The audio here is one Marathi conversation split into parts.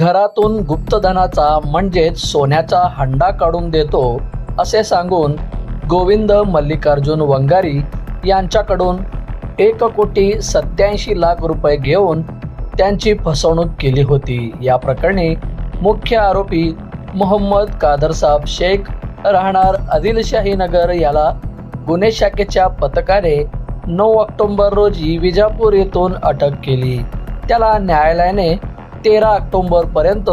घरातून गुप्तधनाचा म्हणजेच सोन्याचा हंडा काढून देतो असे सांगून गोविंद मल्लिकार्जुन वंगारी यांच्याकडून एक कोटी सत्याऐंशी लाख रुपये घेऊन त्यांची फसवणूक केली होती. या प्रकरणी मुख्य आरोपी मोहम्मद कादरसाब शेख राहणार आदिलशाही नगर याला गुन्हे शाखेच्या पथकाने नऊ ऑक्टोबर रोजी विजापूर येथून अटक केली. त्याला न्यायालयाने तेरा ऑक्टोबर पर्यंत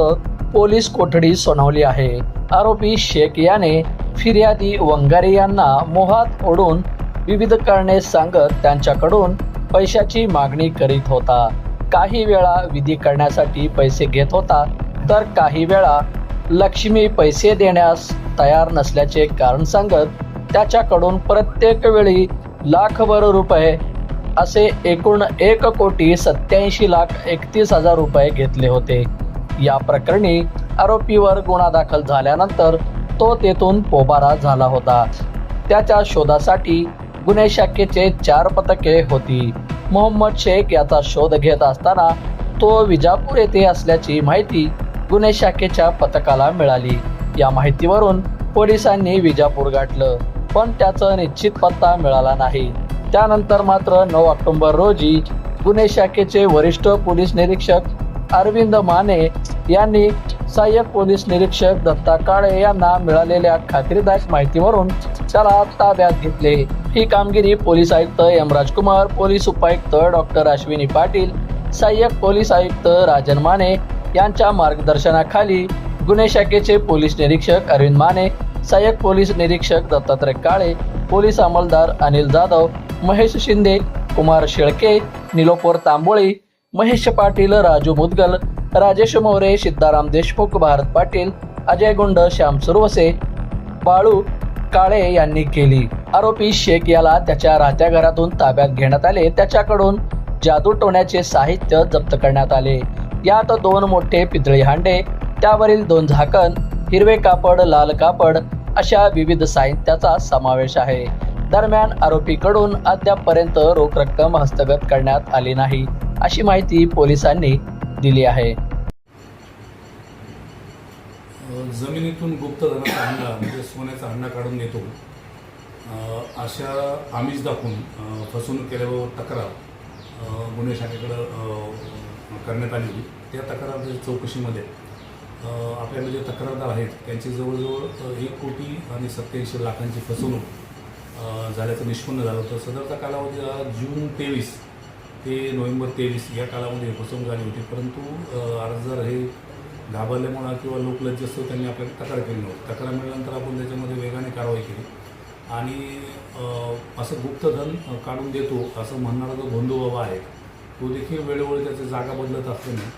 पोलीस कोठडी सुनावली आहे. आरोपी शेख याने फिर्यादी वंगारे यांना मोहात ओढून विविध कारणे सांगत त्यांच्याकडून पैशाची मागणी करीत होता. काही वेळा विधी करण्यासाठी पैसे घेत होता तर काही वेळा लक्ष्मी पैसे देण्यास तयार नसल्याचे कारण सांगत त्याच्याकडून प्रत्येक वेळी लाखभर रुपये असे एकूण एक कोटी सत्याऐंशी लाख एकतीस हजार रुपये घेतले होते. या प्रकरणी आरोपीवर गुन्हा दाखल झाल्यानंतर तो तेथून पोबारा झाला होता. त्याच्या शोधासाठी गुन्हे शाखेचे चार पथके होती. मोहम्मद शेख याचा शोध घेत असताना तो विजापूर येथे असल्याची माहिती गुन्हे शाखेच्या पथकाला मिळाली. या माहितीवरून पोलिसांनी विजापूर गाठलं पण त्याचा निश्चित पत्ता मिळाला नाही. त्यानंतर मात्र नऊ ऑक्टोबर रोजी गुन्हे शाखेचे वरिष्ठ पोलीस निरीक्षक अरविंद माने यांनी सहाय्यक पोलीस निरीक्षक दत्ता काळे यांना मिळालेल्या खात्रीदायक माहितीवरून त्याला ताब्यात घेतले. ही कामगिरी पोलीस आयुक्त एम राजकुमार पोलीस उपायुक्त डॉक्टर अश्विनी पाटील सहाय्यक पोलीस आयुक्त राजन माने यांच्या मार्गदर्शनाखाली गुन्हे शाखेचे पोलीस निरीक्षक अरविंद माने सहाय्यक पोलीस निरीक्षक दत्तात्रय काळे पोलीस अंमलदार अनिल जाधव महेश शिंदे कुमार शेळके निलोफर तांबोळी महेश पाटील राजू मुदगल राजेश मोरे सिद्धाराम देशमुख भारत पाटील अजय गुंड श्याम सुरवसे बाळू काळे यांनी केली. आरोपी शेख याला त्याच्या राहत्या घरातून ताब्यात घेण्यात आले. त्याच्याकडून जादू टोण्याचे साहित्य जप्त करण्यात आले. यात दोन मोठे पितळी हांडे त्यावरील दोन झाकण हिरवे कापड लाल कापड अशा विविध साहित्याचा समावेश आहे. दरम्यान आरोपीकडून अद्यापपर्यंत रोख रक्कम हस्तगत करण्यात आली नाही अशी माहिती पोलिसांनी दिली आहे. जमिनीतून गुप्तधनाचा हंडा म्हणजे सोन्याचा हंडा काढून देतो अशा आमिष दाखवून फसवणूक केल्याबाबत तक्रार गुन्हे शाखेकडं करण्यात आली होती. त्या तक्रार चौकशीमध्ये आपल्याला जे तक्रारदार आहेत त्यांची जवळजवळ एक कोटी आणि सत्याऐंशी लाखांची फसवणूक झाल्याचं निष्पन्न झालं होतं. सदरचा कालावधी हा जून तेवीस ते नोव्हेंबर तेवीस या कालामध्ये फसवणूक झाली होती. परंतु अर्जदार हे घाबरल्यामुळं किंवा लोकलज्जस्थ त्यांनी आपल्याला तक्रार केली नव्हती. तक्रार मिळाल्यानंतर आपण त्याच्यामध्ये वेगाने कारवाई केली. आणि असं गुप्तधन काढून देतो असं म्हणणारा जो बंधू बाबा आहे तो देखील वेळोवेळी त्याची जागा बदलत असल्याने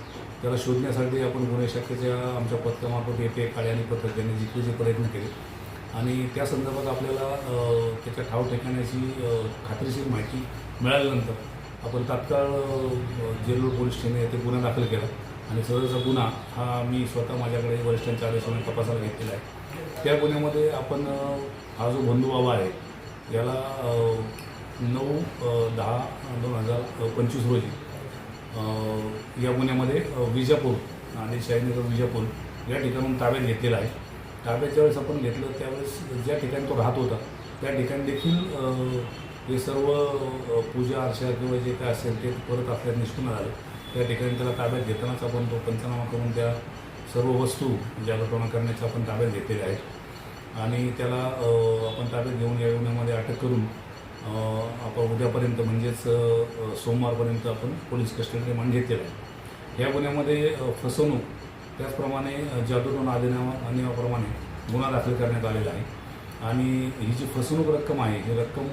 त्याला शोधण्यासाठी आपण गुन्हे शाखेच्या आमच्या पथकामार्फत येते काळ्याने आणि पथक यांनी जे प्रयत्न केले. आणि त्या संदर्भात आपल्याला त्याच्या ठाव ठिकाण्याची खात्रीशीर माहिती मिळाल्यानंतर आपण तात्काळ जेलूर पोलीस ठाणे येथे गुन्हा दाखल केला. आणि सदरचा गुन्हा हा मी स्वतः माझ्याकडे वरिष्ठांच्या आदेशाने तपासायला घेतलेला आहे. त्या गुन्ह्यामध्ये आपण हा जो बंधू बाबा आहे याला नऊ दहा दोन हजार पंचवीस रोजी या गुन्ह्यामध्ये विजापूर आणि शाहीनगर विजापूर या ठिकाणून ताब्यात घेतलेला आहे. ताब्याच्या वेळेस आपण घेतलं त्यावेळेस ज्या ठिकाणी तो राहत होता त्या ठिकाणी देखील हे सर्व पूजा अर्चा किंवा जे काय असेल ते परत आपल्याला निष्ठून आलं. त्या ठिकाणी त्याला ताब्यात घेतानाच आपण तो पंचनामा करून त्या सर्व वस्तू ज्या लटवणा करण्याच्या आपण ताब्यात घेतलेल्या आहेत आणि त्याला आपण ताब्यात घेऊन या गुन्ह्यामध्ये अटक करून आपण उद्यापर्यंत म्हणजेच सोमवारपर्यंत आपण पोलीस कस्टडी रिमांड घेतलेलं आहे. या गुन्ह्यामध्ये फसवणूक त्याचप्रमाणे जादूटोन जादूटोना अधिनियमा अधिनियमाप्रमाणे गुन्हा दाखल करण्यात आलेला आहे. आणि ही जी फसवणूक रक्कम आहे ही रक्कम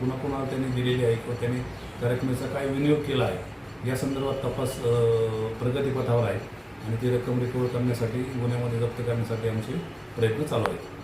कुणाकुणाला त्यांनी दिलेली आहे किंवा त्यांनी त्या रकमेचा काय विनियोग केला आहे या संदर्भात तपास प्रगतीपथावर आहे. आणि ती रक्कम रिकवर करण्यासाठी गुन्ह्यामध्ये जप्त करण्यासाठी आमचे प्रयत्न चालू आहेत.